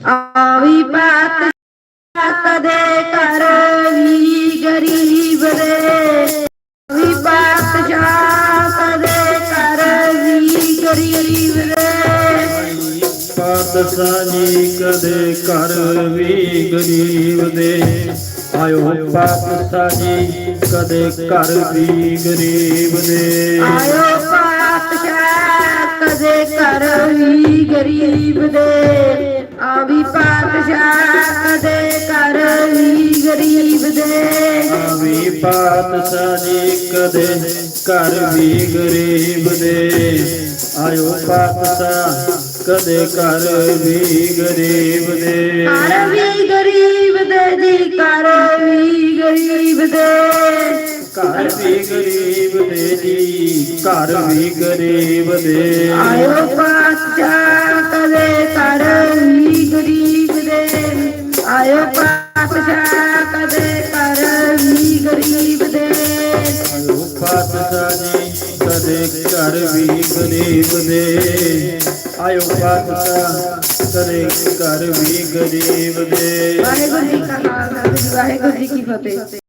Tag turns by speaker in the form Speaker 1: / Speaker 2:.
Speaker 1: ਆਵੀ ਬਾਤ ਕਦੇ ਕਰ ਵੀ ਗਰੀਬ ਦੇ। ਆਵੀ ਬਾਤ ਕਦੇ ਕਰ ਵੀ ਗਰੀਬ ਦੇ।
Speaker 2: ਪਾਤਸ਼ਾਹ ਜੀ ਕਦੇ ਘਰ ਵੀ ਗਰੀਬ ਦੇ। ਆਇਓ ਪਾਤਸ਼ਾਹ ਜੀ ਕਦੇ ਘਰ ਵੀ ਗਰੀਬ ਦੇ।
Speaker 1: ਆਇਓ ਪਾਤਸ਼ਾਹ ਕਦੇ ਕਰ ਵੀ ਗਰੀਬ ਦੇ। ਗਰੀਬ ਦੇ
Speaker 2: ਆਵੀ ਪਾਤਸ਼ਾਹ ਜੀ ਕਦੇ ਘਰ ਵੀ ਗਰੀਬ ਦੇ। ਆਇਓ ਪਾਤਸ਼ਾਹ ਕਦੇ ਘਰ ਵੀ ਗਰੀਬ ਦੇ।
Speaker 1: ਕਰ ਵੀ ਗਰੀਬ ਦੇ ਜੀ ਕਰ ਵੀ ਗਰੀਬ ਦੇ।
Speaker 2: ਘਰ ਵੀ ਗਰੀਬ ਦੇ ਜੀ ਘਰ ਵੀ ਗਰੀਬ ਦੇ।
Speaker 1: ਆਇਓ ਪਾਤਸ਼ਾਹ ਕਦੇ ਪਾਤਸ਼ਾਹ ਕਦੇ ਕਰ ਗਰੀਬ ਦੇ
Speaker 2: ਆਇਓ ਪਾਤਸ਼ਾਹ ਜੀ ਕਦੇ ਘਰ ਵੀ ਗਰੀਬ ਦੇ ਆਇਓ ਪਾਤਸ਼ਾਹ ਕਦੇ ਘਰ ਵੀ ਗਰੀਬ ਦੇ
Speaker 1: ਵਾਹਿਗੁਰੂ ਜੀ ਕਾ ਖਾਲਸਾ ਵਾਹਿਗੁਰੂ ਜੀ ਕੀ ਫਤਿਹ।